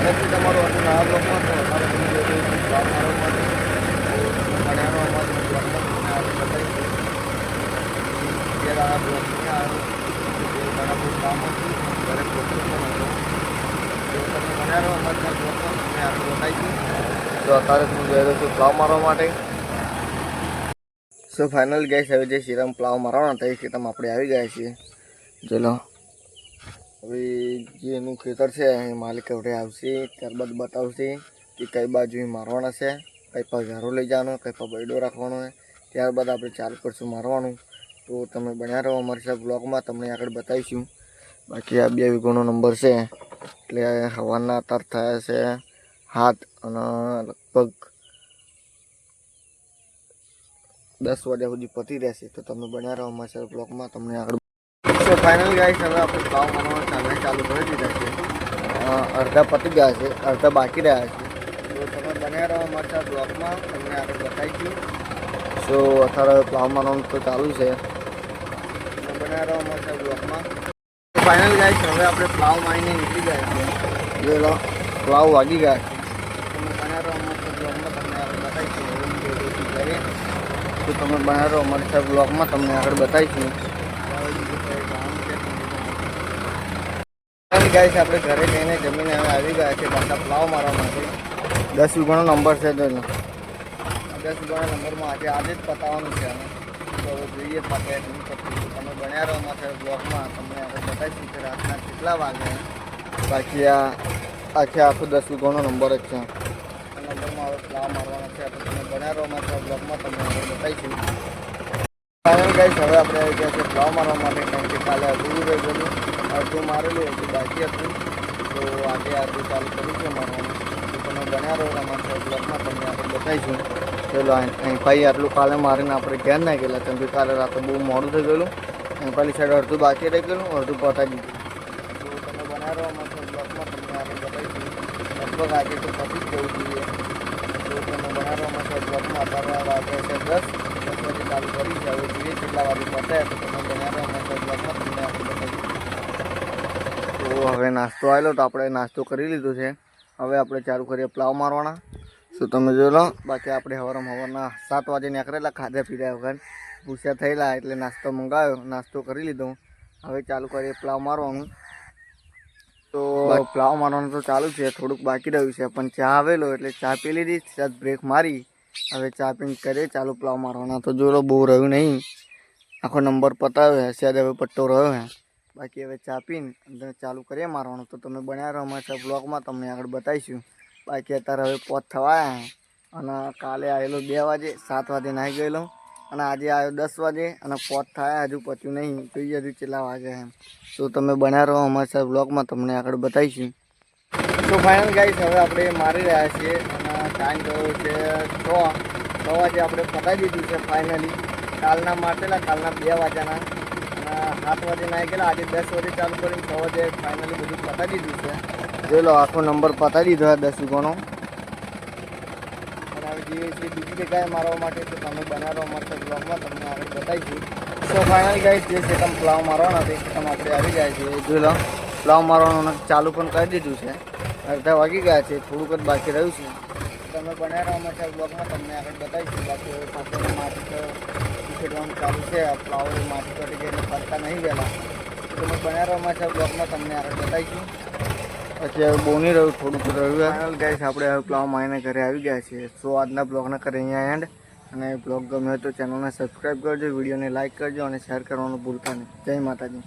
છે. તમારું નવા તો અત્યારે હું જઈ પ્લાવ મારવા માટે. સો ફાઇનલ ગેસ હવે જે શ્રીરામ પ્લાવ મારવાના હતા, એ ખેતરમાં આપણે આવી ગયા છીએ. ચલો. હવે જે એનું ખેતર છે એ માલિક હવે આવશે, ત્યારબાદ બતાવશે કે કઈ બાજુ મારવાના છે, કઈ પર લઈ જવાનો, કઈ પર બૈડો રાખવાનો હોય ત્યારબાદ આપણે ચાલુ કરશું મારવાનું. તો તમે બન્યા રહો અમારી સાથે બ્લોગમાં, તમને આગળ બતાવીશું. બાકી આ બે વીઘોનો નંબર છે, એટલે હવાના તાર થયા છે હાથ અને લગભગ દસ વાગ્યા સુધી પતી રહેશે. તો તમે બન્યા રહો અમારી સાથે બ્લોગમાં, તમને આગળ તો ફાઇનલ ગાઈસ હવે આપણે ભાવ મારવાના ચાલને ચાલુ કરી દીધા છે. અડધા પતી ગયા છે, અડધા બાકી રહ્યા છે. તો તમે બન્યા રહો અમારા બ્લોકમાં તમને આગળ બતાવીશું. સો અત્યારે પ્લાવ મારવાનું તો ચાલુ છે. બન્યા રહો અમારા બ્લોકમાં ફાઇનલ ગાઈસ હવે આપણે પ્લાવ મારીને નીકળી ગયા છે જો પ્લાવ વાગી ગયા છે. તમે બન્યા રહો અમારા બ્લોગમાં, તમને આગળ બતાવીશું. તો તમે બન્યા રહો અમારા સાથે બ્લોગમાં, તમને આગળ બતાવીશું. ગાઈસ આપણે ઘરે જઈને જમીને હવે આવી ગયા છે પાછા પ્લાવ મારવા માટે. દસ વીઘાનો નંબર છે તો એનો. દસ વીઘાના નંબરમાં આજે આજે જ પતાવવાનું છે અમે તો જોઈએ પાછા તમે બન્યા રહો અમારા બ્લોગમાં તમને આપણે બતાવીશું કે રાતના કેટલા વાગે. બાકી આ આખે આખો દસ વીઘાનો નંબર જ છે. નંબરમાં હવે પ્લાવ મારવાનો છે. આપણે તમે બન્યા રહો અમારા બ્લોગમાં તમને આપણે બતાવીશું. કારણ કે હવે આપણે આવી ગયા છે પ્લાવ મારવા માટે. કારણ કે કાલે અધૂરું રહી ગયેલું અડધું મારેલું હતું, બાકી હતું, તો આજે આજે ચાલુ કર્યું છે મારવાનું, તો તમે બન્યા રહો અમારા બ્લોકમાં તમને આપણે બતાવીશું. ચલો અહીં ભાઈ આટલું કાલે મારીને આપણે ઘેર ના ગયેલા, કેમ કે કાલે રાતે બહુ મોડું થઈ ગયેલું અહીં પાલી સાઈડ અડધું બાકી રહી ગયેલું, અડધું પતાવી દીધું. તો તમે બન્યા રહો અમારા બ્લોગમાં તમને આપણે બતાવીશું. લગભગ આજે તો પતી જ જવું જોઈએ તો તમે બન્યા રહો અમારા બ્લોગમાં અત્યારે વાગે છે દસ દસ વાગે ચાલુ કરી છે. હવે જોઈએ કેટલા વાગે પતે તો તમે બન્યા રહો અમારા બતાવીશું તો હવે નાસ્તો આવેલો તો આપણે નાસ્તો કરી લીધો છે. હવે આપણે ચાલુ કરીએ પ્લાવ મારવાના. શું તમે જોઈ લો બાકી આપણે હવારમ હવારના સાત વાગે નીકળેલા ખાધા પીધા વગર ભૂસ્યા થયેલા એટલે નાસ્તો મંગાવ્યો નાસ્તો કરી લીધો. હવે ચાલુ કરીએ પ્લાવ મારવાનું. તો પ્લાવ મારવાનું તો ચાલુ છે થોડુંક બાકી રહ્યું છે પણ ચા આવેલો એટલે ચા પી લીધી સાત બ્રેક મારી. હવે ચા પીને કરીએ ચાલુ પ્લાવ મારવાના. તો જોઈ લો બહુ રહ્યું નહીં. આખો નંબર પતાવ્યો હે શાયદ હવે પટ્ટો રહ્યો હે બાકી હવે ચા પીને ચાલુ કરીએ મારવાનું. તો તમે બન્યા રહો અમારા બ્લોગમાં, તમને આગળ બતાવીશું. બાકી અત્યારે હવે પોત થવા આવ્યા અને કાલે આવેલો બે વાગે, સાત વાગે નાહી ગયેલો. અને આજે આવ્યો દસ વાગે અને પોત થયા, હજુ પત્યું નહીં. જોઈએ હજુ કેટલા વાગે એમ. તો તમે બન્યા રહો અમારા બ્લોગમાં, તમને આગળ બતાવીશું. તો ફાઇનલ ગાઈસ હવે આપણે મારી રહ્યા છીએ અને ટાઈમ થયો છે છ. છ વાગે આપણે પતાવી દીધું છે ફાઇનલી કાલના માટેલા કાલના બે વાગ્યાના. સાત વાગે ના ગયેલા આજે દસ વાગે ચાલુ કરીને છ વાગે ફાઇનલી બધું પતાવી દીધું છે. જોઈ લો આખો નંબર પતાવી દીધો આ દસ વીઘોનો. અને હવે જઈએ છીએ બીજી જગ્યાએ મારવા માટે તો તમે બનાવો અમારા બ્લોગમાં તમને આગળ બતાવીશું તો ફાઇનલ ગાઈસ જે છે તમે પ્લાવ મારવાના તે તમે આપણે આવી ગયા છીએ. જોઈ લો પ્લાવ મારવાનું ચાલુ પણ કરી દીધું છે. અડધા વાગી ગયા છે થોડુંક જ બાકી રહ્યું છે. તમે રહો અમારા બ્લોગમાં તમને આગળ બતાવીશું. બાકી હવે પાછળ માટી ખેડવાનું ચાલુ છે. ફ્લાવર માટી કટી ગઈને ફરતા નહીં ગયેલા તો તમે બન્યા રહો છે બ્લોગમાં તમને આગળ બતાવીશું. પછી હવે બહુ નહીં રહ્યું થોડુંક રહ્યું ગયા ગાઈસ આપણે હવે પ્લાવ માઈને ઘરે આવી ગયા છીએ. સો આજના બ્લોગના કરે અહીંયા એન્ડ અને બ્લોગ ગમ્યો તો ચેનલને સબસ્ક્રાઈબ કરજો વિડીયોને લાઇક કરજો અને શેર કરવાનું ભૂલતા નહીં. જય માતાજી.